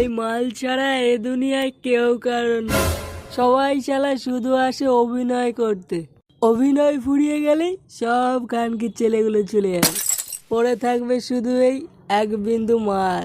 এই মাল ছাড়া এ দুনিয়ায় কেউ কারণ না। সবাই শালা শুধু আসে অভিনয় করতে। অভিনয় ফুরিয়ে গেলেই সব গানকে ছেলেগুলো চলে যাবে পড়ে থাকবে শুধু এই এক বিন্দু মাল।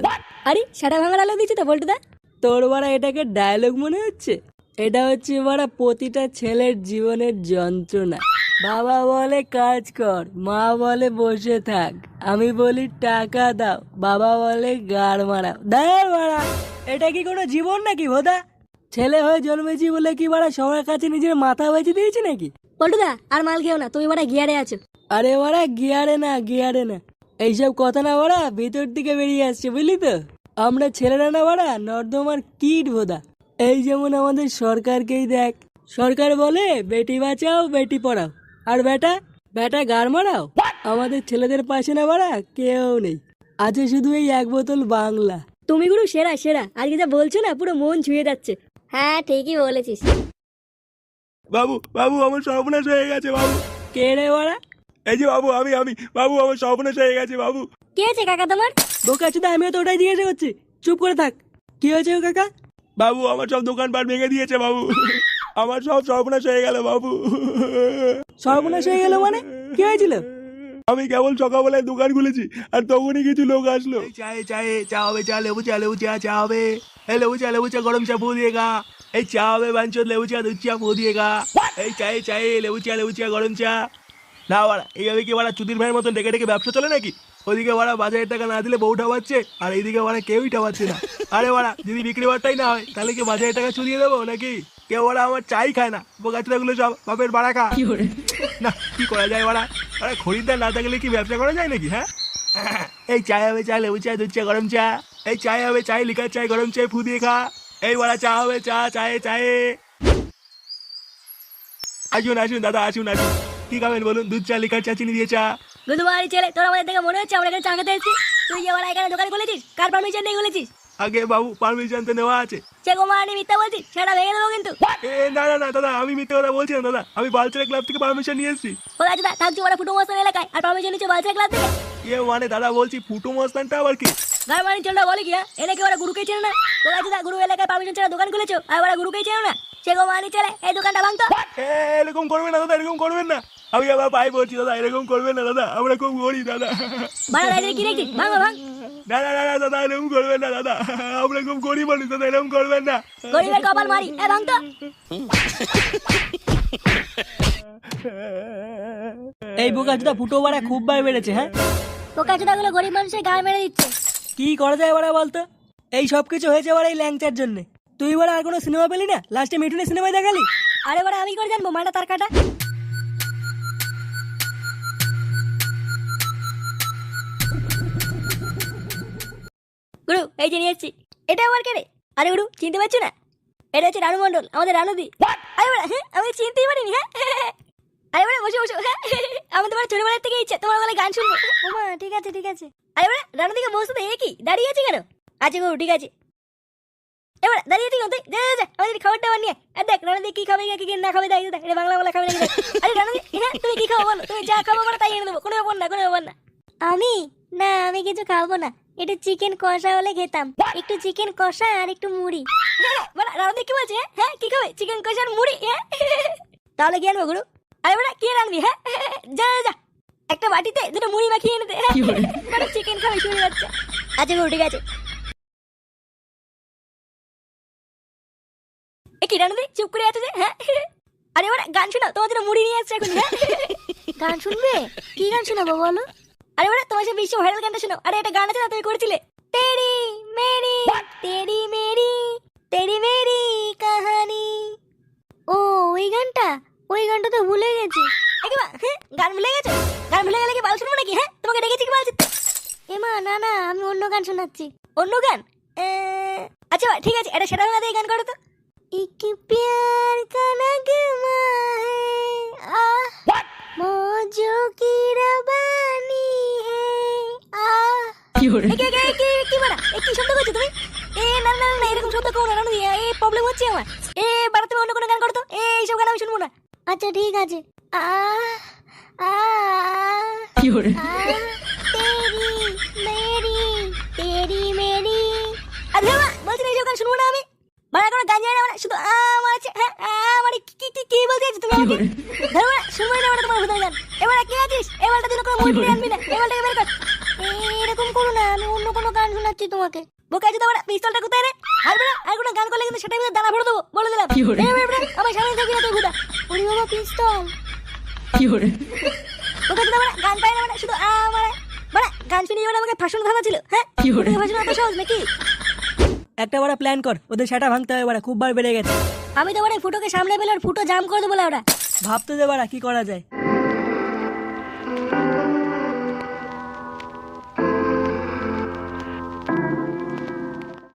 আরে সাটা ভাঙার আলো দিচ্ছে তো বল্টুদা? তোর বাড়া এটাকে ডায়লগ মনে হচ্ছে? এটা হচ্ছে বাড়া প্রতিটা ছেলের জীবনের যন্ত্রণা। বাবা বলে কাজ কর। মা বলে বসে থাক। আমি বলি টাকা দাও। বাবা বলে গাড় মারাও। দাঁড় মারা। এটা কি কোনো জীবন নাকি ভোদা? ছেলে হয়ে জন্মেছি বলে কি বাড়া সবার কাছে নিজের মাথা বেঁচে দিয়েছি নাকি? বল্টুদা আর মাল খেও না তুমি বড় গিয়ারে আছো। আরে বাড়া গিয়ারে না গিয়ারে না। এইসব কথা না বাড়া ভিতর থেকে বেরিয়ে আসছে বুঝলি তো? আমরা ছেলেরা না বাড়া নর্দমার কিট ভোদা। এই যেমন আমাদের সরকারকেই দেখ। সরকার বলে বেটি বাঁচাও বেটি পড়াও। আর বেটা বেটা গার মারাও? আমাদের ছেলেদের পাশে না বাড়া কেউ নেই। আছে শুধু এই এক বোতল বাংলা। তুমি গুরু সেরা সেরা। আজকে যা বলছো না পুরো মন ছুঁয়ে যাচ্ছে। হ্যাঁ ঠিকই বলেছিস। বাবু বাবু আমার সর্বনাশ হয়ে গেছে বাবু। কে রে বাড়া? এই যে বাবু আমি আমি। বাবু আমার সর্বনাশ হয়ে গেছে বাবু। কে আছে কাকা তোমার? বোকা চুদা আমিও তো ওটাই জিজ্ঞাসা করছি। চুপ করে থাক। কি হয়েছে কাকা? বাবু আমার সব দোকানপাট ভেঙে দিয়েছে বাবু। আমার সব সর্বনাশ হয়ে গেল বাবু। সর্বনাশ হয়ে গেল মানে? কি হয়েছিল? আমি কেবল সকালবেলায় দোকান খুলেছি আর তখনই কিছু লোক আসলো। চায়ে চায়ে চা হবে চা লেবু চা লেবু চা চা হবে। এই লেবু চা লেবু চা গরম চা ফু দিয়েগা এই চা হবে বাঞ্চত লেবু চা দুধ চা ফু দিয়েগা এই চায়ে চায়ে লেবু চা লেবু চা গরম চা। না বাড়া এইভাবে কি বাড়া চুদির ভাইয়ের মতন ডেকে ডেকে ব্যবসা চলে নাকি? ওদিকে বাড়া বাজারের টাকা না দিলে বউ ঠাবাচ্ছে আর এইদিকে বাড়া কেউই ঠাবাচ্ছে না। আরে বাড়া যদি বিক্রি বাট্টাই না হয় তাহলে কি বাজারের টাকা চুরিয়ে দেবো নাকি? কেউ বাড়া আমার চাই খায় না। বোকাচুরাগুলো সব বাপের বাড়া খা না কি করা যায় বাড়া আরে খরিদ্দার না থাকলে কি ব্যবসা করা যায় নাকি হ্যাঁ? এই চায় হবে চা লেবু চা দুধ চা গরম চা। এই চায় হবে চাই লিকার চাই গরম চাই ফু দিয়ে খা। এই বাড়া চা হবে চা চায়ে চায়ে। আসুন আসুন দাদা আসুন আসুন। কি খাবেন বলুন? দুধ চা লিকার চা চিনি দিয়ে চা। গুদু বাড়ি ছেলে তোর আমাদের দেখে মনে হচ্ছে আমরা এখানে চা খেতে এসেছি। তুই যে ওরা এখানে দোকান খুলেছিস কার পারমিশন নিয়ে খুলেছিস? আগে বাবু পারমিশন তো নেওয়া আছে। সে গোমানি মিথ্যা বলছিস সেটা ভেঙে দেবো কিন্তু। এ না না না দাদা আমি মিথ্যে কথা বলছি না দাদা। আমি বালচারা ক্লাব থেকে পারমিশন নিয়ে এসেছি। ও আছে থাকছি ওরা ফুটু মস্তান এলাকায়। আর পারমিশন নিচ্ছে বালচা ক্লাব থেকে। ইয়ে মানে দাদা বলছি ফুটো মস্তানটা আবার কি? গার মানি চলটা বলে কি এনে কি ওরা গুরুকেই চেনে না? ও আছে গুরু এলাকায় পারমিশন ছাড়া দোকান খুলেছো? আর ওরা গুরুকেই চেনে না? সে গোমানি চলে এই দোকানটা ভাঙতো। এরকম করবেন না দাদা এরকম করবেন না। আমি আবার পাই বলছি দাদা এরকম করবেন না দাদা। আমরা খুব গরিব দাদা। রাইজে কি দেখছিস ভাঙো ভাঙ। না না না না, দাদা এরকম করবেন না দাদা। আমরা খুব গরিব মানুষ দাদা এরকম করবেন না। গরিবের কপাল মারি এ ভাঙতো। এই বোকা চুদা ফুটো বাড়া খুব বার বেড়েছে হ্যাঁ? পোকা চোদাগুলো গরিব মানুষের গায়ে মেরে দিচ্ছে। কি করা যায় বাড়া বলতো? এই সব কিছু হয়েছে বাড়া এই ল্যাংচার জন্য। তুই বাড়া আর কোনো সিনেমা পেলি না? লাস্টে মিঠুনের সিনেমায় দেখালি? আরে বাড়া আমি করে জানব? মাটা তার কাটা? গুরু এই যে নিয়ে এসছি এটা আমার কে রে? আরে গুরু চিনতে পারছ না? এটা হচ্ছে রানু মন্ডল আমাদের রানুদি। আরে বাড়া হ্যাঁ আমি চিনতেই পারিনি হ্যাঁ। আরে বাড়া বসে বসে হ্যাঁ। আমি তোমার ছোটবেলার থেকে ইচ্ছা তোমার বলে গান শুনব। ওমা ঠিক আছে ঠিক আছে। আরে বাড়া রানুদিকে বসতে দে এ কি? দাঁড়িয়ে আছে কেন? আচ্ছা গুরু ঠিক আছে। এবার দাঁড়িয়ে ঠিক তুই যা যা, আমাদের খাবারটা বানিয়ে আর দেখ রানাদি কি খাবে কি কি না খাবে দেখ দেখ এটা বাংলা বাংলা খাবে নাকি আরে রানাদি হ্যাঁ তুমি কি খাব বলো তুমি যা খাব বলো তাই এনে দেবো কোনো ব্যাপার না কোনো ব্যাপার না। আমি? না আমি কিছু খাব না। একটু চিকেন কষা হলে খেতাম। একটু চিকেন কষা আর একটু মুড়ি। বলা কি বলছে? হ্যাঁ? হ্যাঁ কি খাবে? চিকেন কষা আর মুড়ি? হ্যাঁ। তাহলে কি আনব গুরু? আরে বড়া কি রানবি হ্যাঁ? যা যা যা। একটা বাটিতে দুটো মুড়ি মাখিয়ে এনে দে। মানে চিকেন খাবে শুনে যাচ্ছে আচ্ছা গুরু ঠিক আছে। এ কি রানুদি চুপ করে আছে যে? হ্যাঁ। আরে ওরা গান শোনাও তোমার জন্য মুড়ি নিয়ে আসছে এখন হ্যাঁ। গান শুনবে? কি গান শোনাবো বলো? আরে ওরা তোমার সেই বিশ্ব ভাইরাল গানটা শোনো। আরে এটা গান আছে না তুমি করেছিলে? তেরি মেরি তেরি মেরি তেরি মেরি কাহানি। ও ওই গানটা? ওই গানটা তো ভুলে গেছি। আরে বা হ্যাঁ গান ভুলে গেছো? গান ভুলে গেলে কি বাল শুনব নাকি হ্যাঁ? তোমাকে ডেকেছি কি বাল এমা না না আমি অন্য গান শোনাচ্ছি। অন্য গান? আচ্ছা ঠিক আছে এটা সেটা না দিয়ে গান করো তো। ইকি প্যার কানা গে মা কি বাড়া গান করতো না। আচ্ছা ঠিক আছে। শুনব না আমি। শুধু আমার আছে হ্যাঁ আমার মানে কি কি কি বলতে তুমি আমাকে? তোমার এবার কে আছিস? এবারটা জন্য কোনো মুভি আনবি না। এবারটা বের কর। এরকম করো না আমি অন্য কোনো গান শোনাচ্ছি তোমাকে। বোকা আছে তোমার পিস্তলটা কোথায় রে? আর বেড়া আর কোনো গান করলে কিন্তু সেটা আমি দানা ভরে দেবো। বলে দিলাম। এই বেড়া, বেড়া, আমার সামনে থাকবি না তুই ভূতা ওরে বাবা পিস্তল ওকে তো মানে গান পাই না মানে শুধু আমার মানে গান শুনে এবার আমাকে ফাঁসন ভাঙা ছিল হ্যাঁ? কি ওটাকে ফাঁসন এত সহজ নাকি? একটা বড় প্ল্যান কর ওদের সেটা ভাঙতে হবে বাড়া খুব বার বেড়ে গেছে। আমি তো মানে ফুটোকে সামনে পেলে ওর ফুটো জাম করে দেবো ওরা ভাবতে দে বাড়া কি করা যায়।